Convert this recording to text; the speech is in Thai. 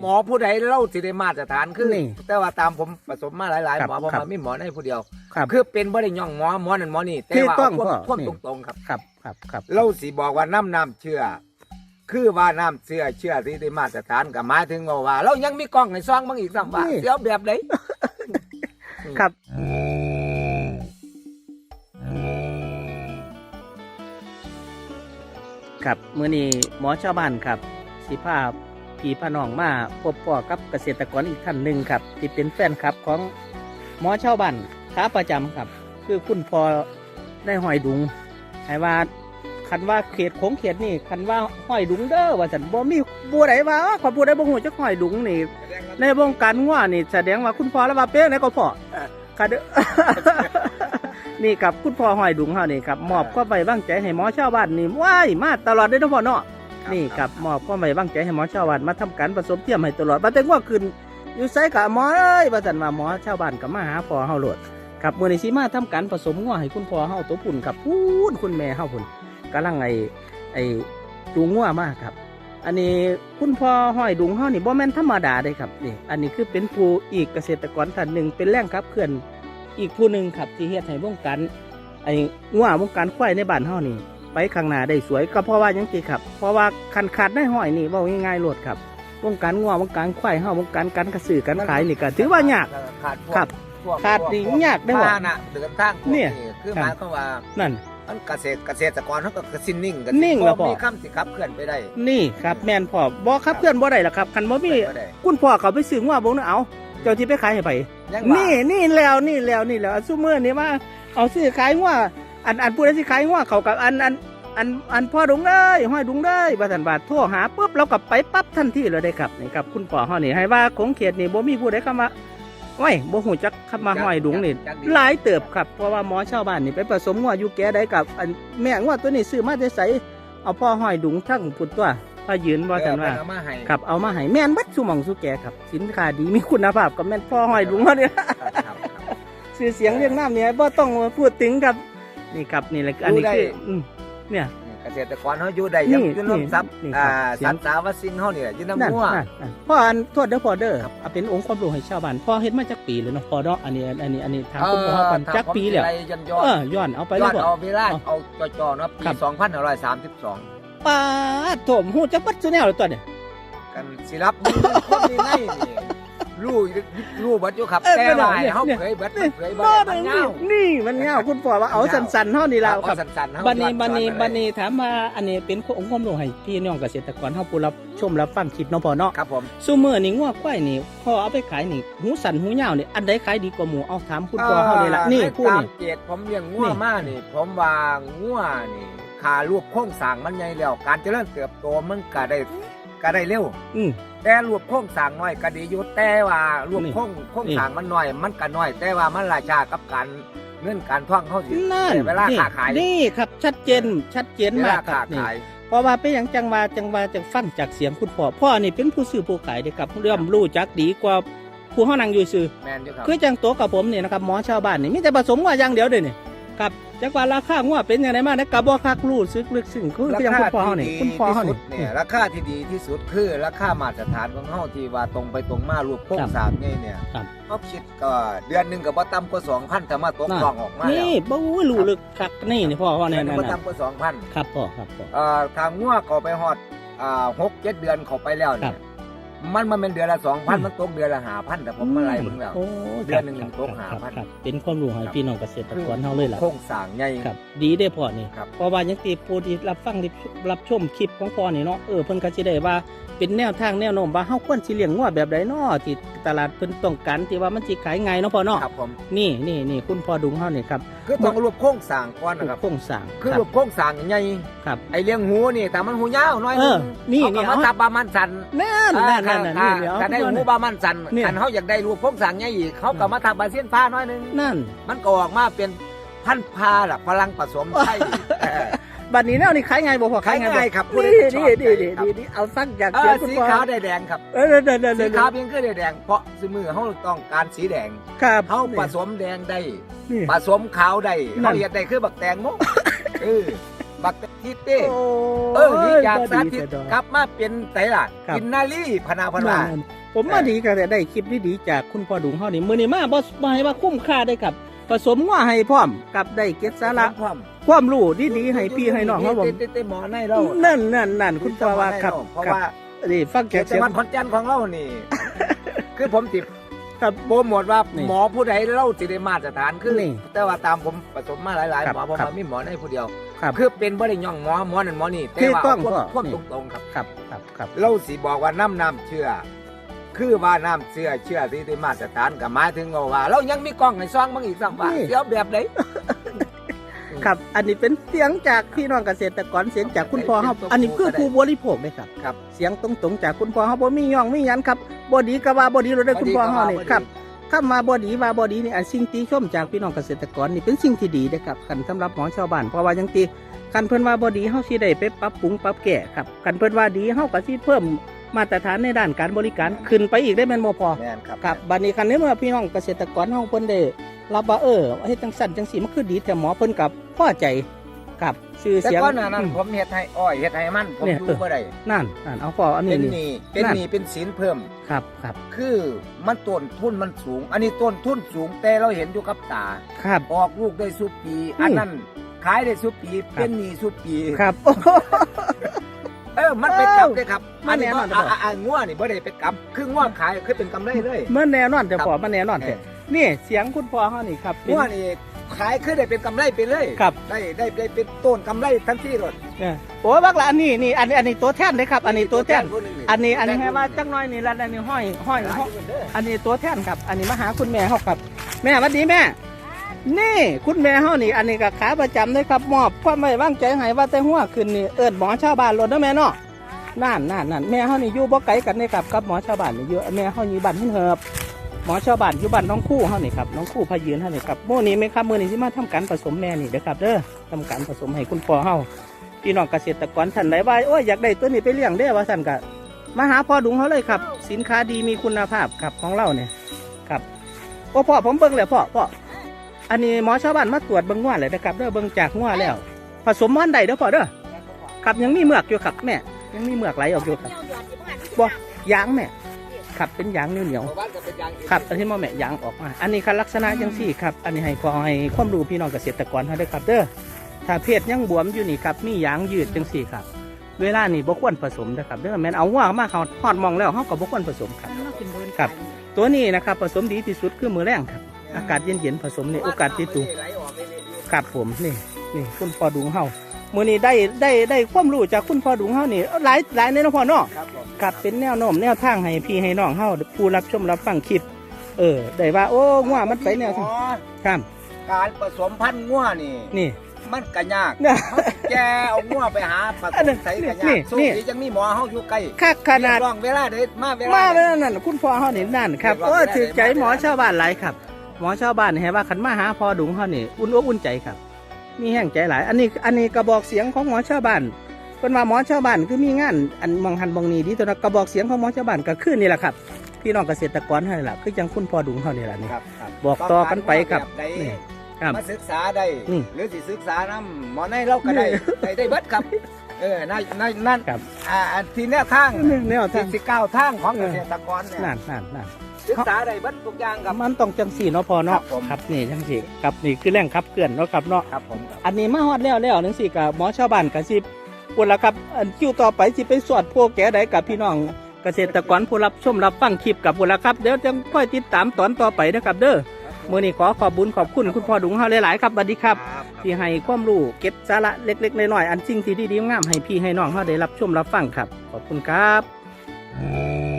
หมอผู้ใดเล่าสิได้มาตรฐานคือนี่แต่ว่าตามผมผสมมาหลายครัๆบหมอเพราะครับมันไม่หมอในผู้เดียว ครับ คือเป็นบ่ได้ย่องหมอหมอนั่นหมอนี่แต่ที่ว่าต้องเอาควบพ่อควบนี่ตรงๆครับ ครับครับครับเราสิบอกว่าน้ำน้ำเชื่อ คือว่าน้ำเชื่อเชื่อที่ได้มาตรฐานก็หมายถึงว่าว่า เรายังมีกล้องให้ซองบางอีกสัมว่านี่เดี๋ยวแบบไหน ครับ ครับมื้อนี้หมอชาวบ้านครับ สิพาพี่ พาน้องมาพบพ่อกับเกษตรกรอีกท่านหนึ่งครับ ที่เป็นแฟนคลับของหมอชาวบ้านขาประจำครับ คือคุณพ่อได้หอยดุงให้ว่าคันว่าเขตของเขตนี่คันว่าหอยดุงเด้อว่าสันบ่มีบัวไหนว่าขอบัวได้บ่ฮู้จักหอยดุงนี่ ในวงการงัวนี่แสดงว่าคุณพ่อแล้วว่าเป๊ะไหนก็พ่อค่ะเด้อนี่ครับคุณพ่อหอยดุงเฮานี่ครับมอบความไว้างใจให้หมอชาวบ้านนี่ว้ายมาตลอดเด้อเนาะพ่อเนาะ นี่ครับมอบความไว้วางใจให้หมอชาวบ้านมาทำการผสมเทียมให้ตลอดบัดแต่งัวขึ้นอยู่ไสกับหมอเอ้ยว่าซั่นว่าหมอชาวบ้านก็มาหาพ่อเฮาโลดครับมื้อนี้สิมาทำการผสมงัวให้คุณพ่อเฮาตัวปุ่นกับพูนคุณแม่เฮาพุ่นกำลังไอ้ไอ้จูงงัวมาครับ อันนี้คุณพ่อห้อยดุงเฮานี่บ่แม่นธรรมดาเด้ครับนี่อันนี้คือเป็นผู้อีกเกษตรกรท่านหนึ่งเป็นแรงขับเคลื่อนอีกผู้หนึ่งครับที่เฮ็ดให้วงการไอ้งัววงการควายในบ้านเฮานี่ ไปข้างหน้าได้สวยก็เพราะว่าหยังติครับ เพราะว่าคันขาดได้ห้อยนี่เว้าง่ายๆโลดครับวงการงัววงการควายเฮาวงการการกระสือการขายนี่ก็ถือว่ายากขาดพวกครับ พวกขาดพวกนี่พวกยากได้บ่ผ้าน่ะเดินทางพวกเนี่ย คือครับหมายความว่านั่น มันเกษตรเกษตรกรเขาก็กระสินนิ่งกันนิ่งแล้วพ่อมีคำสิครับเคลื่อนไปได้นี่ครับแม่นพ่อบ่ครับเพื่อนบ่ได้ล่ะครับคันบ่มีไปได้คุณพ่อเขาไปซื้องัวบ่นึกเอา เจ้าที่ไปขายให้ไป ยังว่านี่นี่แล้วนี่แล้วนี่แล้วซูเมอร์นี่ว่าเอาซื้อขายงัว อันอันพูดได้สิขายงัวเขากับอันอันอันอันพ่อดุงได้ห้อยดุงได้บาสันบาทโทรหาปุ๊บเรากับไปปั๊บทันทีเลยได้ครับนี่ครับคุณพ่อเฮานี่ให้ว่าของเขตนี่บ่มีผู้ใดเข้ามาไว้ยบ่ฮู้จักเข้ามาห้อยดุงนี่หลายเติบครับเพราะว่าหมอชาวบ้านนี่ไปผสมงัวอยู่แก่ได้กับอันแม่งัวตัวนี้ซื้อมาได้ใสเอาพ่อห้อยดุงทั้งพุ่นตัวพายืนว่าสันว่าเออเพิ่เอมาให้ครับเอามาให้แม่นเบัดสุหมองสุแกครับ สินค้าดีมีคุณภาพกับแม่นพ่อห้อยดุงเขาเนี่ยครับครับชื่อเสียงเรียงน้ำเนี่ยบ่ต้องมาพูดถึงครับ นี่ครับนี่แหละอันนี้ดูได้คืออืมเนี่ย เกษตรกรเขาอยู่ได้นี่ยังอยู่น้ำซับนี่นี่อ่าครับเสียงสันสาวสิงเขาเนี่ยอยู่นั่นน้ำมั่วนั่นนั่นพ่ออันโทษเด้อพ่อเด้อเอาเป็นองค์ความรู้ให้ชาวบ้านพ่อเฮ็ดมาจักปีเลยเนาะพ่อเนาะอันนี้อันนี้อันนี้ถามคุณพ่อปันจักปีแล้วย้อนย้อเออย้อนเอาไปนแล้ย้วอนพ่อเอาเวลาเอาเอาจ่อๆเนาะปีครับสองพันห้าร้อยสามสิบสองป้าดโถมฮู้จักบัดซุแนวเลยตัวเนี่ยกันสิรับมือคนในในนี่ รู้รู้เบัดอยู่ครับเออแต่ว่าเนี่ย เขาเนี่ยเผยเบัดนี่เผยบ่เบัดได้มันนี่เงา นี่มันเงาคุณพ่อว่าเอาสันๆเฮานี่แล้วครับเอาสั้นๆเฮาบันนี้ย้อบันนี้สอไปบันนี้ถามว่าอันนี้เป็นองค์ความรู้ให้พี่น้องเกษตรกรเฮาผู้รับชมรับฟังคลิปเนาะพ่อเนาะครับผมซูเมอร์นี่งัวควายนี่พอเอาไปขายนี่หูสันหูยาวนี่อันใดขายดีกว่าหมูเอาถามคุณพ่อเฮานี่ละนี่ในพูดตามนี่ เกตผมเลี้ยงงัวนี่ มานี่ ผมว่างัวนี่ขารูปโค้งสร้างมันใหญ่แล้ว การเจริญเติบโตมันก็ได้ ก็ได้เร็วอืมแต่รูปโค้งสร้างน้อยก็ดีอยู่แต่ว่ารูปนี่โค้งโค้งนี่สร้างมันน้อย มันก็น้อย แต่ว่ามันราชากับการเงินการท่องเขาสินั่นเวลานี่ค้าขายนี่ครับชัดเจนชัดเจนเวมาลากครัค้าบนี่ขายเพราะว่าเป็นอย่างจังว่าจังว่าจังฟังจากเสียงคุณพ่อพ่อนี่เป็นผู้ซื้อผู้ขายเด้อครับเริ่มรู้จักดีกว่าผู้เฮานั่งอยู่ซื้อแมนอยู่ครับคือจังตัวกับผมนี่นะครับหมอชาวบ้านนี่มีแต่ผสมว่าอย่างเดียวเด้อนี่ครับ จักว่าราคางัวเป็นอย่างไรมานะกะบ่คักรู้สึกลึกซึ้งคือคือจังคุณพ่อเฮานี่คุณพ่อเฮานี่เนี่ยราคาที่ดีที่สุดคือราคามาตรฐานของเฮาที่ว่าตรงไปตรงมารูปโค้งครับสร้างนี่เนี่ยครับ เขาคิดก็เดือนหนึงก็บ่ต่ำกว่า2,000ถ้ามาตกน่ะกล่องออกมาแล้วนี่บ่รู้ลึกคักนี่นี่พ่อเฮาเดืเนี่อยนหนึงนั่บ่นต่ำกว่า2,000 ครับพ่อครับพ่อ เอ่อทางงัวเขาไปฮอดอ่า6 7เดือนเขาไปแล้วครัเนี่บย มันมันเป็นเดือนละอืม2,000มันตกเดือนละ5,000แต่ผมมาไล่เบิ่งแล้วโอ้เดือนหนึ่งครับตกหาครับพันครับเป็นความรู้ให้ครับพี่น้องเกษตรกรเฮาเลยล่ะโค้งสร้างใหญ่ครับ ดีได้อพ่อนี่ครับเพราะว่ายังตีผู้ที่รับฟังรับรับชมคลิปของพ่อนี่เนาะเออเพิ่นก็สิได้ว่าเป็นแนวทางแนวโน้มว่าเฮาควรสิเลี้ยงงัวแบบใดเนาะที่ตลาดเพิ่นต้องการที่ว่ามันสิขายง่ายเนาะพ่อเนาะครับผมนี่นี่นี่คุณพ่อดุงเฮานี่ครับคือต้องรูปโค้งสร้างก่อนนะครับโครงสร้างคือครัรูบปโค้งสร้างใหญ่ครับไอเลี้ยงหูนี่แต่มันหูยาวหน้อยหเอนึองนี่เขานี่ก็เอามาทับปลามันสันนั่นนั่นนั่นนั่นนี่เดี๋ยวถ้าได้หูปลามันสันเนี่ยอันเขาอยากได้รูปโค้งสร้างใหญ่อีกเขาก็มาทับปลาเส้นผ้าน้อยหนึงนั่น มันก็ออกมาเป็นพันธุ์พาล่ะพลังผสมไทยเออบัดนี้แนวนี่ขายง่ายบ่พ่อขายง่ายบ่ขายง่ายครับผู้ใดนี่ชอบนี่นี่ใจนี่ครับนี่เอาฟังจากเอเสียองคุณสีพ่อขาวได้แดงครับเออเดี๋ยวเดี๋ยวสีเดี๋ยวขาวเพียงคือได้แดงเพราะสมือเขาต้องการสีแดงครับเขาผสมแดงได้นี่ผสมขาวได้นั่เขานเรียกได้คือบักแตงโมเออ บักทิเต้โอ้เออนี่อยากสาธิตบ่ดีแต่ดอกกลับมาเป็นไตล่ะครับ กินนาลีพนาพนานั่นผมมาดีก็ได้คลิปดีๆจากคุณพ่อดุงเฮานี่มื้อนี้มาบ่บ่ให้ว่าคุ้มค่าได้ครับ ผสมงัวให้พร้อมกับได้เก็บสาระพร้อมความรู้ดีๆให้พี่ให้น้องครับผมเต้เต้หมอในเรานั่นนั่นนั่นคุณพ่อว่าครับเพราะครับว่านี่ฟังเขจากตจัเสียงง หวัดขอนแก่นของเรานี่ คือผมติดครับโปรโมทว่านี่หมอผู้ใดเล่าสิได้มาตรฐานคือนี่แต่ว่าตามผมผสมมาหลายครับๆหมอผมครับว่ามีหมอในผู้เดียว ครับ คือเป็นบ่ได้ย่องหมอหมอนั่นหมอนี่แต่ที่ว่าต้องควบพ่อ ควบนี่ตรงๆครับ ครับครับครับ เราสิบอกว่าน้ำน้ำเชื่อ คือว่าน้ำเชื่อเชื่อที่ได้มาตรฐานก็หมายถึงว่า เรายังมีกล้องให้ซองบางอีกสักว่านี่ เดี๋ยวแบบไหน ครับ อันนี้เป็นเสียงจากพี่น้องเกษตรกรเสียงจากคุณพ่อครับอันนี้คือผู้บริโภคเลยครับ ครับ เสียงตรงๆจากคุณพ่อเขาบ่มีย่องมีหยันครับบ่ดีก็ว่าบ่ดีเราได้คุณพ่อเขานี่ครับ คำมาบ่ดีว่าบ่ดีนี่อันสิ่งติชมจากพี่น้องเกษตรกรนี่เป็นสิ่งที่ดีนะครับกันสำหรับหมอชาวบ้านเพราะว่าจังตีคันเพิ่นว่าบ่ดีเฮาสิได้ไปปรับปรุงปรับแก้ครับคันเพิ่นว่าดีเฮาก็สิเพิ่มมาตรฐานในด้านการบริการขึ้นไปอีกได้แม่นบ่พอแม่นครับครับบัดนี้คันนี้เมื่อพี่น้องเกษตรกรเฮาเพิ่นได้รับว่าเออเฮ็ดจังสั่นจังสีมันคือดีแต่หมอเพิ่นกับพอใจ ครับชื่อแต่เสียง ก่อนหน้านั้นอืมผมเฮ็ดให้อ้อยเฮ็ดให้มันผมเนี่ยอยู่เออ บ่ได้นั่นนั่นเอาพออันนี้เป็นหนี่ นี้เป็นนั่น หนี้เป็นสินเพิ่ม ครับครับคือมันต้นทุนมันสูง อันนี้ต้นทุนสูงแต่เราเห็นอยู่กับตา ครับ ออกลูกได้สุปี อันนั้นขายได้สุปีเป็นหนี้สุปี ครับโอ้โห เออ มันเป็นกำเลยครับมันแน่นอน อะอะอะง่วนี่บ่ได้เป็นกำคือง่วขายคือเป็นกำไรเลย มันแน่นอนแต่ครับพอมันแน่นอนแต่นี่เสียงคุณพ่อเฮานี่ครับเป็นง่วนี่ ขายคือได้เป็นกำไรไปเลยครับ ได้ได้ได้เป็นต้นกำไรทันทีเลยเนี่ยโอ้ยบักละอันนี้นี่อันนี้อันนี้ตัวแทนเลยครับ อันนี้ตัวแทนผู้หงอันนี้อันนี้ให้ว่าจักหน้อยนี่ละอันนี้ห้อยห้อยห้อยอันนี้ตัวแทนครับ อันนี้มาหาคุณแม่เขาครับ แม่สวัสดีแม่ นี่คุณแม่เขานี่ อันนี้ก็ขาประจำเลยครับมอบความไว้วางใจให้ว่าแต่หัวขึ้นนี่เอิดหมอชาวบ้านรถนะแม่เนาะนั่นนั่นนั่นแม่เขานี่อยู่บ่ไกลกันนี่ครับกับหมอชาวบ้านนี่เยอะแม่เขาอยู่บ้านหินเหิบห มอชาวบ้านอยู่บ้านน้องคู่เขานี่ครับน้องคู่พายืนเขานี่ครับโมนี้ไหมครับมือนี้ที่มาทำการผสมแม่นี่เด้อครับเด้อทำการผสมให้คุณพ่อเขาพี่น้องเกษตรกรท่านใดว่าโอ้ยอยากได้ตัวนี้ไปเลี้ยงเด้อว่าสั่นกะมาหาพ่อดุงเขาเลยครับ สินค้าดีมีคุณภาพครับของเราเนี่ยครับโอ้พ่อผมเบิ่งแล้วพ่อพ่ออันนี้หมอชาวบ้านมาตรวจเบิ่งงัวเลยนะครับเด้อเบิ่งจากงัวแล้ว ผสมมันใดเด้อพ่อเด้อครับยังมีเมือกอยู่ครับแม่ยังมีเมือกไหลออกอยู่ครับบ่ยางแม่ ครับเป็นยางเหนียวเหนียวๆครับอันที่หมอแม่ยางออกมา อันนี้คือลักษณะจังสี่ครับ อันนี้ให้พอให้ความรู้พี่น้องเกษตรกรเขาเด้อครับเด้อถ้าเพศยังบวมอยู่นี่ครับมียางยืดจังสี่ครับ เวลานี่บ่ควรผสมนะครับเด้อแม่นเอางัวมาเขาทอดมองแล้วเขาก็บ่ควรผสมครับครับ ตัวนี้นะครับผสมดีที่สุดคือมือแรงครับ อากาศเย็นๆผสมในโอกาสที่ตูครับผมนี่นี่คุณพ่อดุงเฮา มือนี้ได้ได้ได้ความรู้จากคุณพ่อดุงเฮานี่หลายหลายในนะพ่อเนาะครับผมครับเป็นแนวโน้มแนวทางให้พี่ให้น้องเฮาผู้รับชมรับฟังคลิป เออได้ว่าโอ้ง่วมันไปแนวทางครับ การผสมพันธุ์ง่วนี่นี่ มันก็ยากเนี่ยเขาสิแกเอาง่วไปหาผสอันนั้มนใส่ก็นี่ยากสู้นี่ที่ยังมีหมอเฮาอยู่ใกล้คักขนาดเรียกร้องเวลาเด็ดมาเวลามาเด็ดแล้วนั่นคุณพ่อเฮานี่นั่นครับโอ้ยถือใจหมอชาวบ้านหลายครับ หมอชาวบ้านให้ว่าขันมาหาพ่อดุงเฮานี่อุ่นอกอุ่นใจครับ มีแห่งใจหลาย อันนี้อันนี้กระบอกเสียงของหมอชาวบ้านเป็นว่าหมอชาวบ้านคือมีงานอันมองหันมองนีดีตัวนั้นกระบอกเสียงของหมอชาวบ้านก็คือนี่แหละครับพี่น้องเกษตรกรเท่านี้แหละคือจังคุณพ่อดุงเท่านี้แหละนี่ครับครับบอกต่อกันไปครับต้องการนี่ว่าครับ มาศึกษาได้ อืม หรือสิศึกษาน้ำหมอในเราก็ได้ ได้ได้เบิดครับ เออนั่นนั่นนั่นครับอ่าอันที่แนวทางแนวทาสิงสิก้าวทางของเอเกอษตรกรเนี่ยนั่นนั่นนั่นศึกษาได้เบิดทุกอย่างครับมันต้องจังสี่เนาะพอเนาะครับผมครับนี่จังสี่ครับนี่คือแรงขับเคลื่อนเนาะครับเนาะครับผมครับอันนี้มาฮอดแล้วแล้วจังสี่กับหมอชาวบ้านกับสิปุ่นละครับอันคิวต่อไปสิไปสวดพวกแก่ใดกับพี่น้องเกษตรกรผู้รับชมรับฟังคลิปกับปุ่นละครับเดี๋ยวจะค่อยติดตามตอนต่อไปนะครับ เด้อมื้อนี้ขอขอบบุญขอบคุณคุณพ่อดุงเฮาหลายๆครับสวัสดีครับ ที่ให้ความรู้เก็บสาระเล็กๆน้อยๆอันสิ่งที่ดีๆงามให้พี่ให้น้องเขาได้รับชมรับฟังครับ ขอบคุณครับครับ